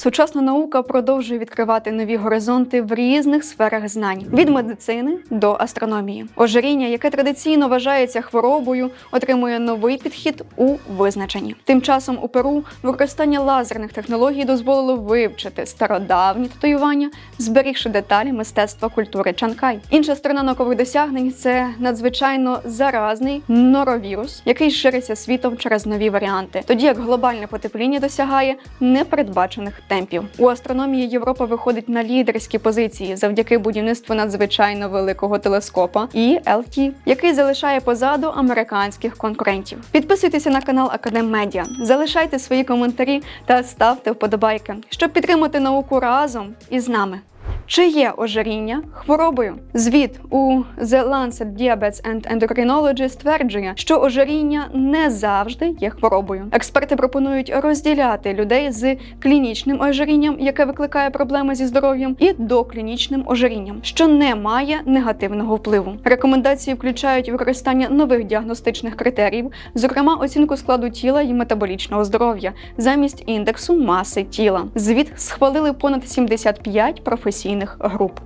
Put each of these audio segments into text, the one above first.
Сучасна наука продовжує відкривати нові горизонти в різних сферах знань від медицини до астрономії. Ожиріння, яке традиційно вважається хворобою, отримує новий підхід у визначенні. Тим часом у Перу використання лазерних технологій дозволило вивчити стародавні татуювання, зберігши деталі мистецтва культури Чанкай. Інша сторона наукових досягнень це надзвичайно заразний норовірус, який шириться світом через нові варіанти, тоді як глобальне потепління досягає непередбачених темпів. У астрономії Європа виходить на лідерські позиції завдяки будівництву надзвичайно великого телескопа і LT, який залишає позаду американських конкурентів. Підписуйтеся на канал Академ Медіа, залишайте свої коментарі та ставте вподобайки, щоб підтримати науку разом із нами. Чи є ожиріння хворобою? Звіт у The Lancet Diabetes and Endocrinology стверджує, що ожиріння не завжди є хворобою. Експерти пропонують розділяти людей з клінічним ожирінням, яке викликає проблеми зі здоров'ям, і доклінічним ожирінням, що не має негативного впливу. Рекомендації включають використання нових діагностичних критеріїв, зокрема оцінку складу тіла і метаболічного здоров'я, замість індексу маси тіла. Звіт схвалили понад 75 професійних груп.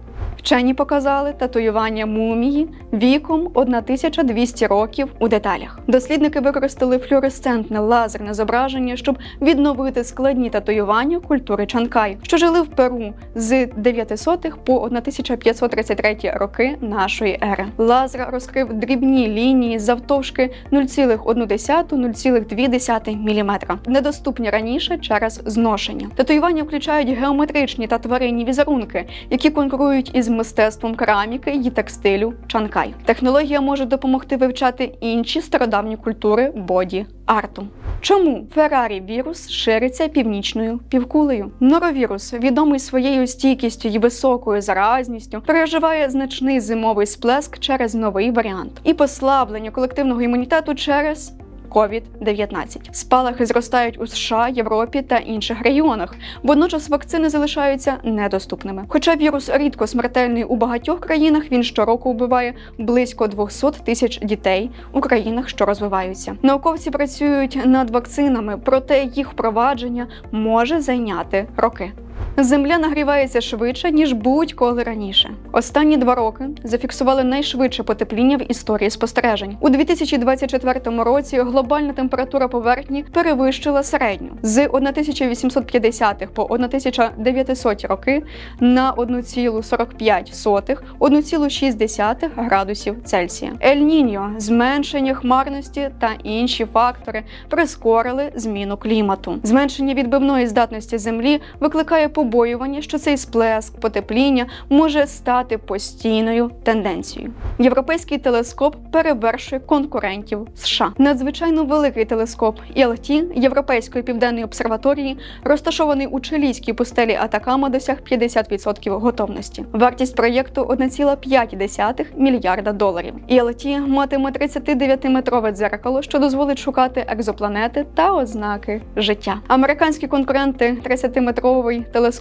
Вчені показали татуювання мумії віком 1200 років у деталях. Дослідники використали флюоресцентне лазерне зображення, щоб відновити складні татуювання культури Чанкай, що жили в Перу з 900-х по 1533 роки нашої ери. Лазер розкрив дрібні лінії завтовшки 0,1-0,2 мм, недоступні раніше через зношення. Татуювання включають геометричні та тваринні візерунки, які конкурують із мистецтвом кераміки і текстилю Чанкай. Технологія може допомогти вивчати інші стародавні культури боді арту. Чому Феррарі вірус шириться північною півкулею? Норовірус, відомий своєю стійкістю і високою заразністю, переживає значний зимовий сплеск через новий варіант і послаблення колективного імунітету через COVID-19. Спалахи зростають у США, Європі та інших регіонах. Водночас вакцини залишаються недоступними. Хоча вірус рідко смертельний у багатьох країнах, він щороку вбиває близько 200 тисяч дітей у країнах, що розвиваються. Науковці працюють над вакцинами, проте їх впровадження може зайняти роки. Земля нагрівається швидше ніж будь-коли раніше. Останні два роки зафіксували найшвидше потепління в історії спостережень. У 2024 році глобальна температура поверхні перевищила середню з 1850 по 1900 роки на 1,45 1,6 градусів Цельсія. Ель-Ніньо, зменшення хмарності та інші фактори прискорили зміну клімату. Зменшення відбивної здатності землі викликає побоювання, що цей сплеск потепління може стати постійною тенденцією. Європейський телескоп перевершує конкурентів США. Надзвичайно великий телескоп ELT Європейської південної обсерваторії, розташований у чилійській пустелі Атакама, досяг 50% готовності. Вартість проєкту 1,5 мільярда доларів. ELT матиме 39-метрове дзеркало, що дозволить шукати екзопланети та ознаки життя. Американські конкуренти 30-метровий телескоп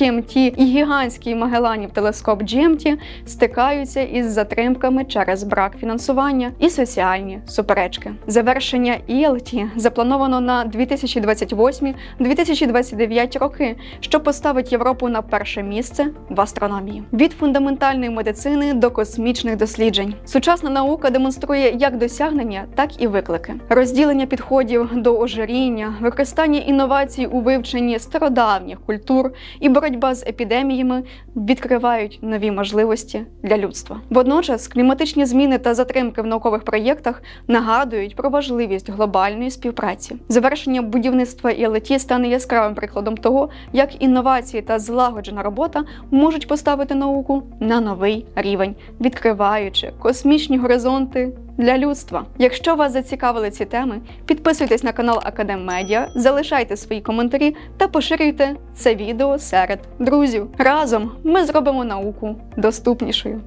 TMT і гігантський Магеланів телескоп GMT стикаються із затримками через брак фінансування і соціальні суперечки. Завершення ELT заплановано на 2028-2029 роки, що поставить Європу на перше місце в астрономії. Від фундаментальної медицини до космічних досліджень. Сучасна наука демонструє як досягнення, так і виклики. Розділення підходів до ожиріння, використання інновацій у вивченні стародавніх культур і боротьба з епідеміями відкривають нові можливості для людства. Водночас кліматичні зміни та затримки в наукових проєктах нагадують про важливість глобальної співпраці. Завершення будівництва ІЛТ стане яскравим прикладом того, як інновації та злагоджена робота можуть поставити науку на новий рівень, відкриваючи космічні горизонти для людства. Якщо вас зацікавили ці теми, підписуйтесь на канал Академ Медіа, залишайте свої коментарі та поширюйте це відео серед друзів. Разом ми зробимо науку доступнішою.